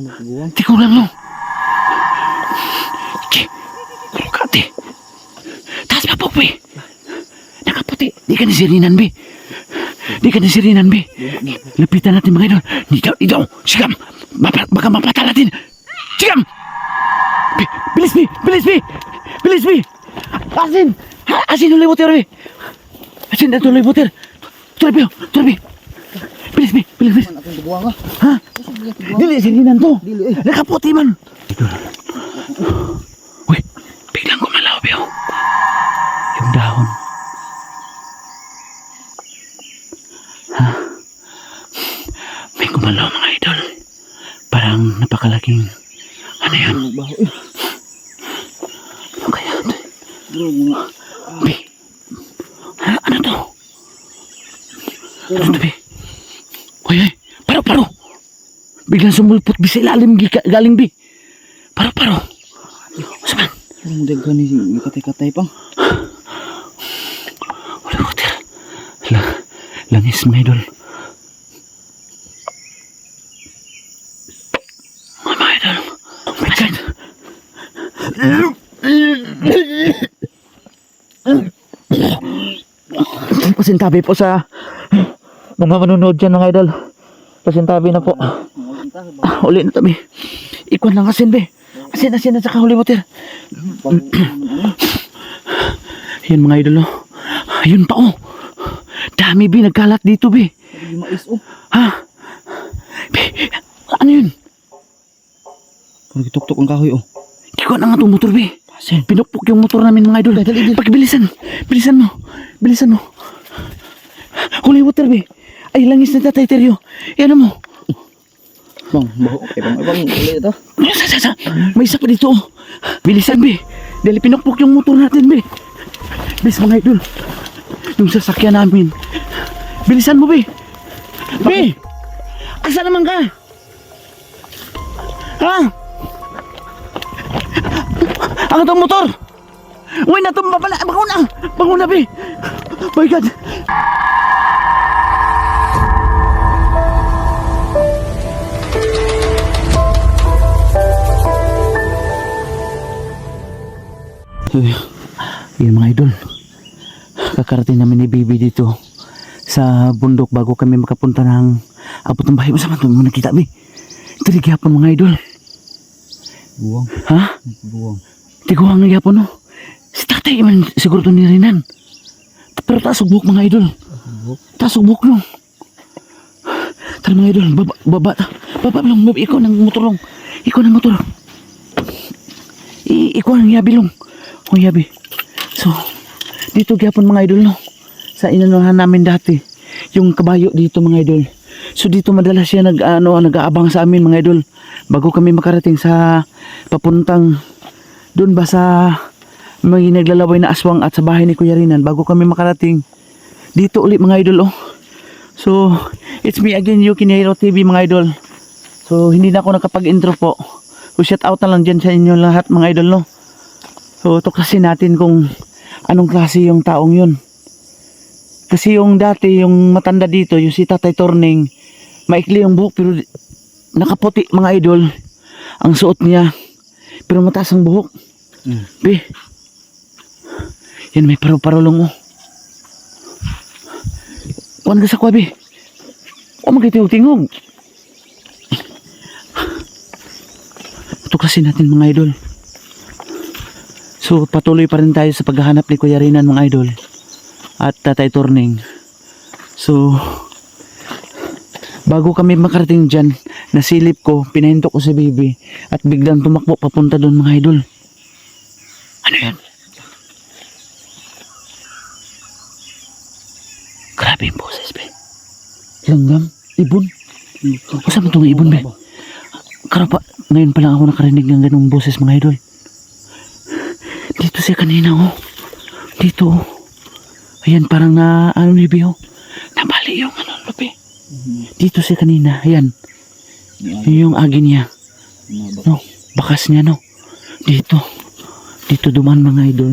Ko lang no. Ki, kurukate. Taas pa po, be. Nakaputi. Di ka nasirinan, be. Di ka nasirinan, be. Lapitan natin mga idol. Dito, dito. Sigam. Baka, baka mapatala natin. Sigam. Be, bilis, be. Bilis, be. Bilis, be. Asin. Ha, asin ulit water, be. Asin tuloy water. Tuloy, be. Tuloy, be. Bilis, be. Bilis, bilis. Ano akong buwang ah? Ha? Dili, sirinan to. Dili eh. Nakaputi man. Uy, biglang gumalaw, Biyo. Yung dahon. Ha? May gumalaw, mga idol. Parang napakalaking... Ano? Ano ba? Eh, Ano kaya ito? Bi. Ha? Ano to? Ano to, Bi? Uy, uy. Paro, paro. Biglang sumulpot, Bi, sa ilalim galing, Bi. Paro, paro. Saan? Ang daghan ni may katay-katay pang. Wala ko tira. La, langis mga idol. Mga idol. Oh my God. Pasintabi po sa mga manonood dyan mga idol. Pasintabi na po. Ah, uli na tabi. Ikuan lang asin be. Asin, asin na sa kahuli mo tir. Yan mga idol oh. Ayun pa oh. Dami bi nagkalat dito. Yung mais oh. Ha? Bi, ano yun? Parang gituktok ang kahoy oh. Na nga itong motor bi. Pinukpok yung motor namin mga idol. Pagbilisan. Bilisan mo. Bilisan mo. Huli water bi. Ay langis na tatay teryo. Yan mo. Bang, baho. Eh, bang, bang, ulit ito. Sa, sa, sa. May isa pa dito. Bilisan bi. Dahil pinukpok yung motor natin bi. Bilis mga idol. Yung sasakyan namin. Bilisan mo bi. Bi! Asa naman ka? Ha? Ang itong motor! Uy, natumba pala! Na! Bango na, be! My God! Yun mga idol. Kakarating namin ni Bibi dito sa bundok bago kami makapunta ng abot ng bahay. Masama ito mo nakita, be. Ito di gyapon mga idol. Buwang. Ha? Buwang. Di ko ang gyapon no. Si tatay man siguro to nirinan. Pero taas og buhok mga idol. Buhok no. Tara mga idol, baba, baba ta. Baba lang, baba. Ikaw ng motor lang. Ikaw ng motor. I, ikaw ng yabi lang. O yabi. So, dito gyapon mga idol no. Sa inanuhan namin dati. Yung kabayo dito mga idol. So dito madalas siya nag ano nag-aabang sa amin mga idol bago kami makarating sa papuntang doon ba sa may naglalaway na aswang at sa bahay ni Kuya Rinan bago kami makarating dito ulit mga idol oh. So it's me again Yuki Nero TV mga idol. So hindi na ako nakapag-intro po. So shout out na lang dyan sa inyo lahat mga idol no. So tuklasin natin kung anong klase yung taong yun. Kasi yung dati, yung matanda dito, yung si Tatay Torning, maikli yung buhok pero nakaputi mga idol. Ang suot niya. Pero mataas ang buhok. Mm. Be. Yan may paro-parolong mo. Kuan ka sa kwa, be. O magkitingog-tingog. Tuklasin natin mga idol. So patuloy pa rin tayo sa paghahanap ni Kuya Rinan mga idol. At Tatay Turning. So bago kami makarating dyan, nasilip ko, pinahinto ko si baby at biglang tumakbo papunta doon mga idol. Ano yan? Grabe yung boses, be. Langgam? Ibon? Masa mo itong ibon, be? Karo pa, ngayon pa lang ako nakarinig ng ganung boses mga idol. Dito siya kanina, oh. Dito, oh. Ayan, parang na, ano ni Bio? Nabali yung ano, lupi. Dito siya kanina, ayan. Yun yung agi niya. No, bakas niya, no. Dito. Dito duman mga idol.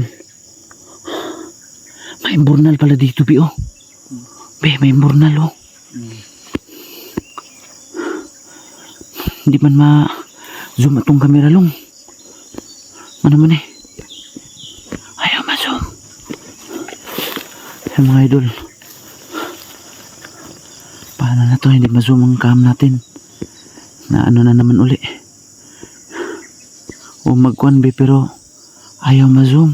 May imburnal pala dito, Bi, oh. Be, may imburnal, oh. Hindi man ma Zoom atong kamera long. Ano man eh. Ayaw ma-zoom. Ay, mga idol. Paano na to? Hindi ma-zoom ang cam natin. Na ano na naman uli. O magkuhan be pero ayaw ma-zoom.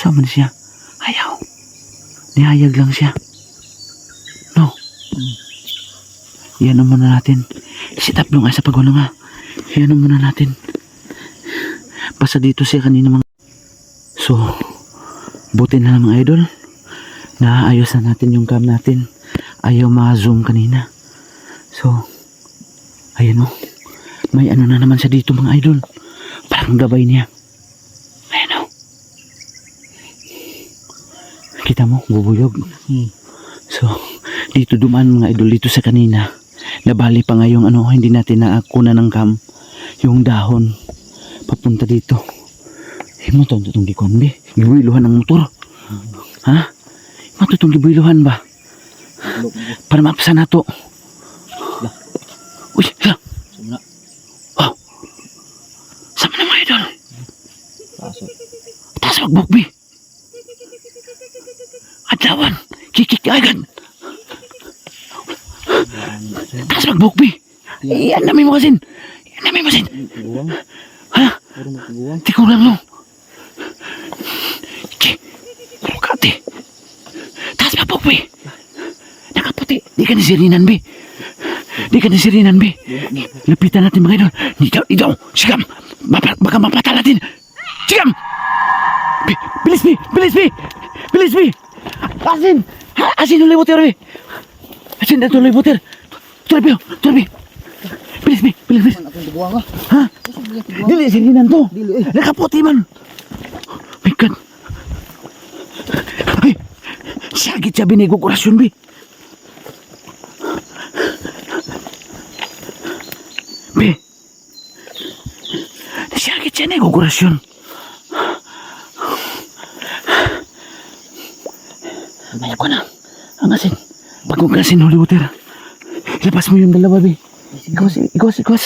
Saan man siya? Ayaw. Nihayag lang siya. No. Yan muna natin. Sit up lang sa pagulong ha. Yan muna natin. Basta dito siya kanina mga... So, buti na lang mga idol. Naayos na natin yung cam natin. Ayaw ma-zoom kanina. So, ayan o. May ano na naman siya dito mga idol. Parang gabay niya. Ayan o. Kita mo, bubuyog. Hmm. So, dito dumaan mga idol dito sa kanina. Nabali pa nga yung ano, hindi natin naakuna ng cam. Yung dahon. Papunta dito. Himo to itong gikuan be. Gibuiluhan ng motor. Ha? Himo to itong gibuiluhan ba? Para mapasa na to. Uy, hala. Sumna. Wow. Sama na mga idol. Paso. Taas magbukbi. Adlawan. Kikik agad. Taas magbukbi. Iyan namin mo kasin. Iyan namin mo kasin. Ha? Tikulang no. Iki. Rukati. Taas magbukbi. Nakaputi. Di ka nasirinan, be. Di ka nasirinan, be. Lapitan natin mga idol. Dito, dito. Sigam. Mapa, baka mapatala din. Sigam. Bi, bilis, bi. Bilis, bi. Bilis, bi. Asin. Asin ulit butir, bi. Asin na tuloy butir. Tuloy, bi. Tuloy, bi. Bilis, bi. Bilis, bilis. Ha? Dili, sirinan to. Dili eh. Nakaputi man. My God. Ay, sakit siya binigog orasyon, bi. Bi. Nigog orasyon. Ayaw ko na. Ang asin. Pag kong kasin, Holy Water. Ilabas mo yung dalawa, bi. Ikawas, ikawas, ikawas.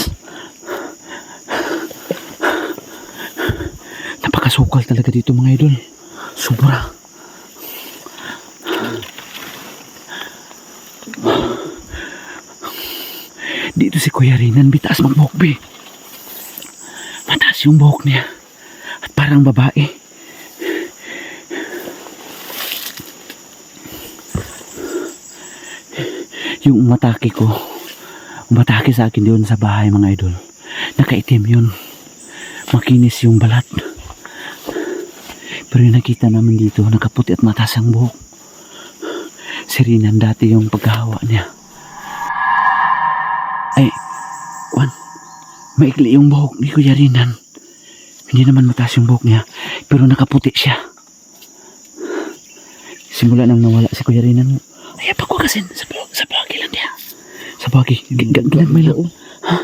Napakasukal talaga dito mga idol. Sobra. Dito si Kuya Rinan, bitaas magbuhok, be. Yung buhok niya. At parang babae. Yung umatake ko, umatake sa akin doon sa bahay mga idol. Nakaitim yun. Makinis yung balat. Pero yung nakita namin dito, nakaputi at mataas ang buhok. Si Rinan dati yung pagkahawa niya. Ay, Juan, maikli yung buhok ni Kuya Rinan. Hindi naman mataas yung buhok niya, pero nakaputi siya. Simula nang nawala si Kuya Rinan mo. Ay, pa ko kasi sa, sa bagi lang niya. Sa bagi, ginagmay lang. Ha?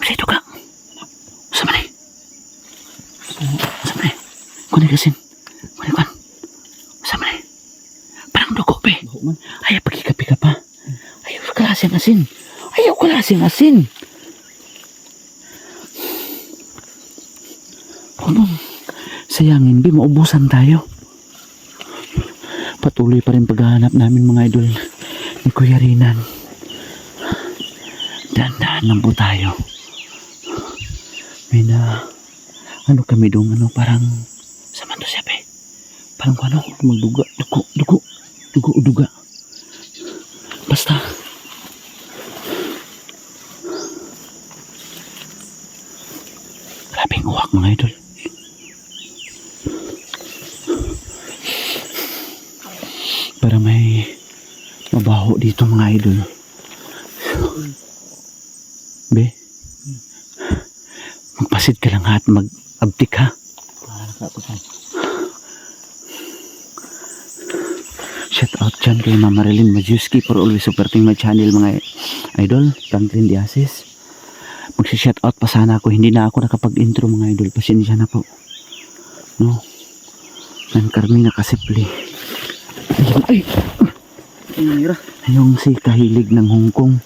Wala ito ka. Eh. Sama na eh. Kunin kasin. Kunin kan. Sama na eh. Parang dugo pa eh. Baho man. Ayaw pagkikapi ka pa. Ayaw klaseng asin. Ano? Sayangin, Bi, maubusan tayo. Patuloy pa rin paghahanap namin mga idol ni Kuya Rinan. Dahan-dahan lang po tayo. May na, ano kami doon, ano, parang, sama to siya, Be? Parang ano, magduga, dugo, dugo, dugo, duga. Basta. Grabing uwak mga idol. Para may mabaho dito mga idol. Be, magpasid ka lang ha at mag-abdik ha. Shout out dyan kay Mama Marilyn Majewski for always supporting my channel mga idol. Franklin Diasis. Magsi-shout out pa sana ako. Hindi na ako nakapag-intro mga idol. Pasensya na po. No? Nan Carmina Kasipli. Ayun, ay! Nangira. Yung si Kahilig ng Hong Kong.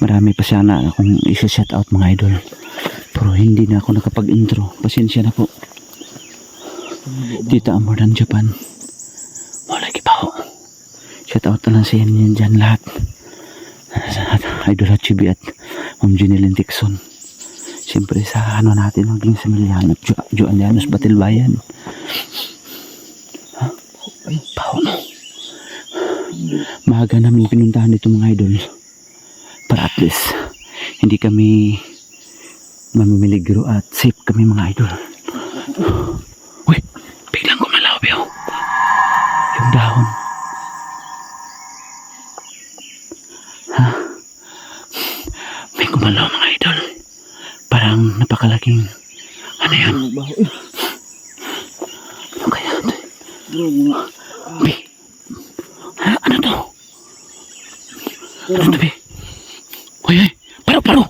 Marami pa sana akong isa-shout out mga idol. Pero hindi na ako nakapag-intro. Pasensya na po. Tita Amoran Japan. Wala ako. Shout out na lang sa inyo dyan lahat. Sa Idol Hachibi at Ma'am Junilyn Dixon. Siyempre sa ano natin maging sa Miliano Jo Joanyanos Batilbayan. Ha? Pao no. Maaga namin pinuntahan ito mga idol. Para at least hindi kami mamimiligro at safe kami mga idol. Napakalaking ano eh. Ano kaya ito? Bi. Ano to? Ano to, Bi? Hoy, hoy. Paro, paro.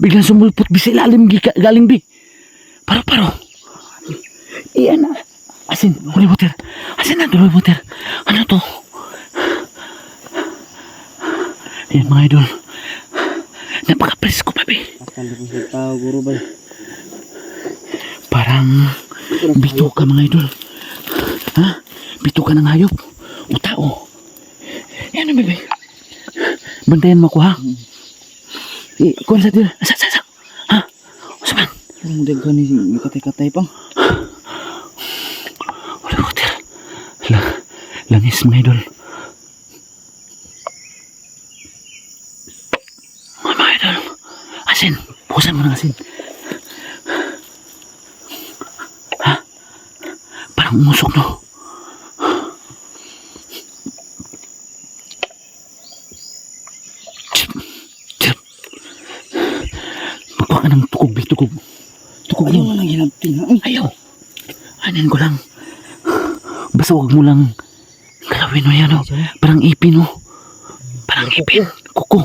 Biglang sumulpot bi sa ilalim galing, Bi. Paro, paro. Iyan na. Asin, holy water. Asin na, holy water. Ano to? Ayan, mga idol. Napaka-presko pa, Bi. akala ko sa tao, guro ba? Parang bito ka mga idol. Ha? Bito ka ng hayop. O tao. Yan ang bebe. Bantayan mo ko ha. Eh, kuwan sa tira. Sa, sa, sa. Ha? O sa man. Parang daghan ni katay-katay pang. Wala ko tira. La, langis mga idol. Mga mga idol. Asin. Bukasan mo ng asin. Ha? Parang umusok no. Magkuha ka ng tukog, be, tukog. Tukog Ayaw lang. mo ha. Ay, Ayaw. Anin ko lang. Basta huwag mo lang galawin mo yan, oh. Parang ipin, oh. Parang ipin. Kuko.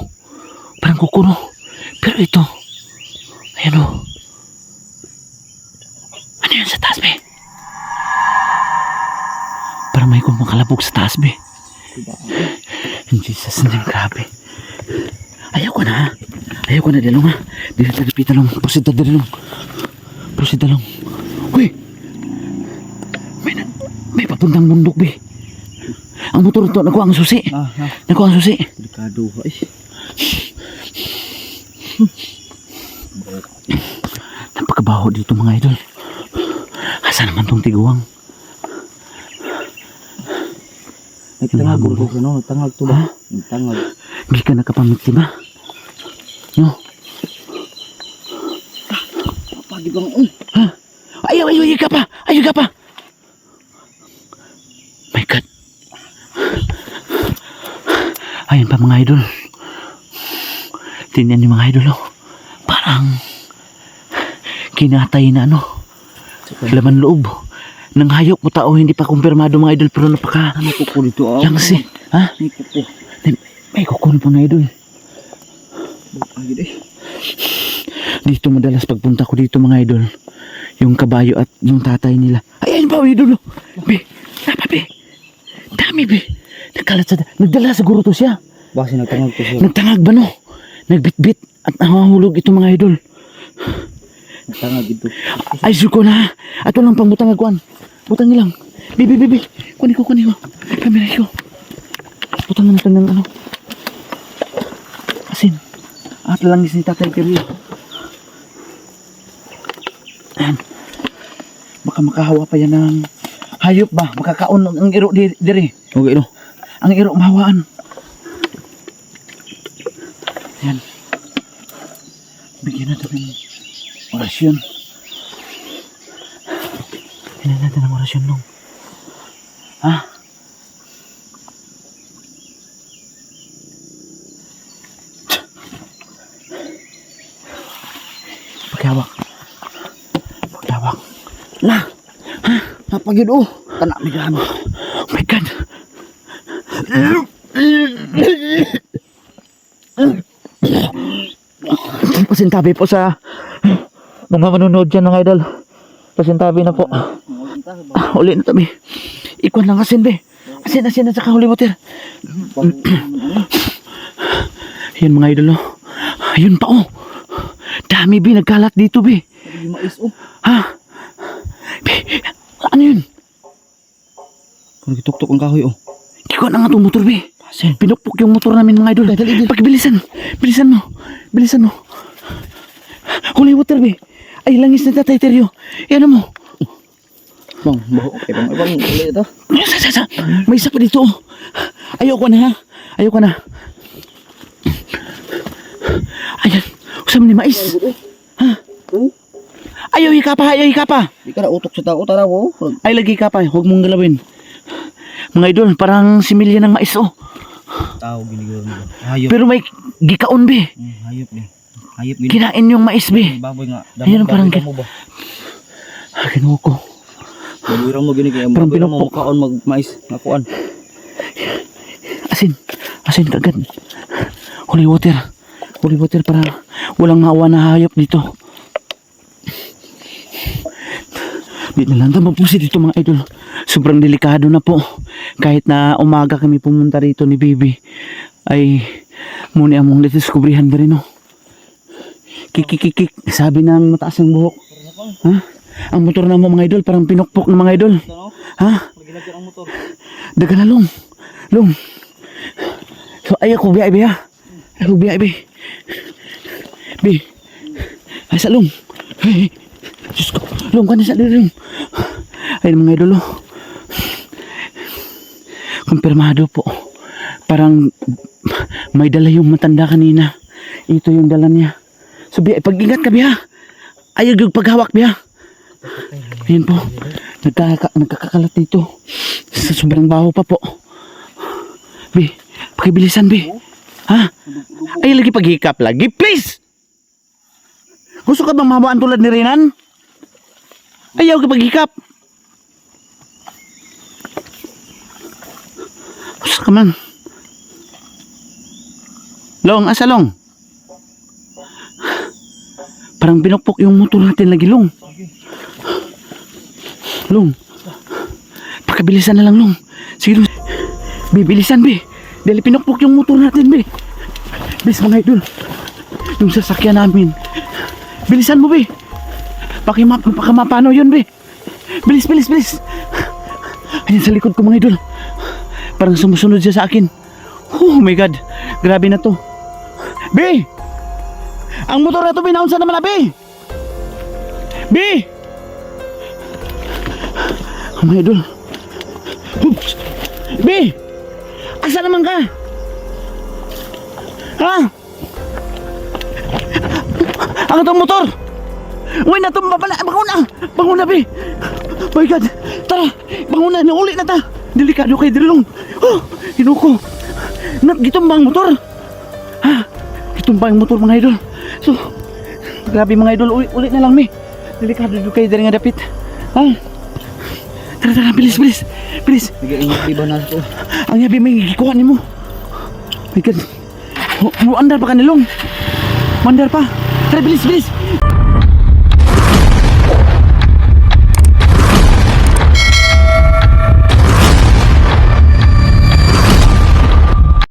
Parang kuko, no. Pero ito. Ayan, oh. Ano yun sa taas, be? Parang may kumakalabog sa taas, be. In Jesus name, grabe. Ayaw ko na, ha. Ayaw ko na, Dilong, ha. Dito tayo, Pitalong. Proceed tayo, Dilong. Proceed, Dilong. Uy! May, na, may papuntang bundok, be. Ang motor ito, nakuha ang susi. ah, ha. Nakuha ang susi. Delikado. Ay, dito, mga idol. Asa naman tong tiguang? nagtangag guro ko no, tangag to ba? Tangag. Hindi ka nakapamiti ba? No? Pagi bang um. Ha? Ayaw, ayaw, ayaw ka pa! Ayaw ka pa! My God. Ayun pa mga idol. Tingnan niyo mga idol, oh. Parang kinatay na ano. Laman loob. Nang hayop mo tao, hindi pa kumpirmado mga idol, pero napaka Ano ko ko dito ah. yang si. Ha? May kuko. May kukun po mga idol. Dito madalas pagpunta ko dito mga idol. Yung kabayo at yung tatay nila. Ay, ayun pa, idol. oh. Be, tama be. Dami be. Nagkalat sa... Nagdala siguro to siya. Basi nagtangag to siya. Nagtangag ba no? Nagbitbit at nahahulog ito mga idol. Nagtangag dito. Ay, suko na. Ato lang pang butang agwan. Butang nilang. Bibi, bibi. Kunin ko, kunin ko. Kamera ko. Butang na natin ng ano. Asin. At langis ni Tatay Kiril. Ayan. Baka makahawa pa yan ng hayop ba? Makakaon ang iro di, diri. Okay no. Ang iro mahawaan. Ayan. Bigyan natin ng orasyon. Bigyan natin ng orasyon nung. Ha? Paghawak. Paghawak. La! Napagid oh. Tanak mi gano. Oh my God! Pasintabi po sa mga manonood dyan mga idol. Pasintabi na po. Ah, uli na tabi. Ikuan lang asin be. Asin, asin at saka holy water. Ayan mga idol oh. Ayun pa oh. Dami bi, nagkalat dito oh. Ha? Bi, ano yun? Kung gituktok ang kahoy oh. Na nga itong motor bi. Pinukpok yung motor namin mga idol. Pakibilisan. Bilisan mo. Bilisan mo. Holy water bi. Ay langis na tatay Teryo. Yan mo. Bang, baho. Eh, bang, ibang uli ito. Sa, sa, sa. May isa pa dito. Ayoko na ha. Ayoko na. Ayan. Usam ni mais. Oh. Ayaw hikapa, ayaw hikapa. Di ka na utok sa tao, tara oh. Ay, lagi ka pa. Huwag mong galawin. Mga idol, parang similya ng mais, oh. Tao, giniguro mo. Hayop. Pero may gikaon, be. Hmm, hayop ni. Hayop gini. Kinain yung mais, be. Baboy nga. Ayun, parang gin-? Ah, kinuha ko. Baboy ra mo gini kaya Parang pinupok. kaon mag mais nakuan. Asin. Asin kagad. Holy water. Holy water para walang hawa na hayop dito. Di na lang tama po si dito mga idol. Sobrang delikado na po. Kahit na umaga kami pumunta rito ni Bibi ay muna among natiskubrihan ba rin oh. Kikikikik. Sabi ng mataas ang buhok. Ha? Ang motor na mo mga idol parang pinukpok ng mga idol. Ha? Daga na long. Long. So ay ako biya biya. Ako biya bi. Bi. Ay sa long. Hey. Diyos ko. Long ka sa long. Ay mga idolo. Kumpirmado po. Parang may dala yung matanda kanina. Ito yung dala niya. So pag-ingat ka biya. Ayaw yung paghawak biya. Ayan po. Nagkaka, nagkakakalat dito. Sa sobrang baho pa po. Bi, pakibilisan, Bi. Ha? Ay, lagi paghikap lagi. Please! Gusto ka bang mahabaan tulad ni Renan? Ayaw ka paghikap. Gusto ka man. Long, asa long? Parang pinukpok yung motor natin lagi, Long. Long. Pakabilisan na lang, Long. Sige. Bibilisan, Be. Dahil pinukpok yung motor natin, Be. Bis, mga idol. Yung sasakyan namin. Bilisan mo, Be. Pakimap, pakamapano yun, Be. Bilis, bilis, bilis. Ayan sa likod ko, mga idol. Parang sumusunod siya sa akin. Oh my God. Grabe na to. Be! Ang motor na to, binaunsa naman na, Be! Be! Oh my idol. Oops! Be! Asa naman ka? Ha? Ang itong motor! Uy, natumba pala! Bangun na! Bangun na, Be! My God! Tara! Bangun na! Nauli na ta! Delikado kay Drilong! Oh! Hinuko! Nat, gitumba ang motor! Ha? Gitumba ang motor, mga idol! So, grabe mga idol! Uli, uli na lang, Mi! Delikado doon kay Drilong nga dapit! Ha? Tara, tara! Bilis, bilis! Bilis! Nag-iingat di ba na to? Ang yabi may gikuha ni mo. My God. Mu- Muandar pa kanilong. Muandar pa. Tara, bilis, bilis.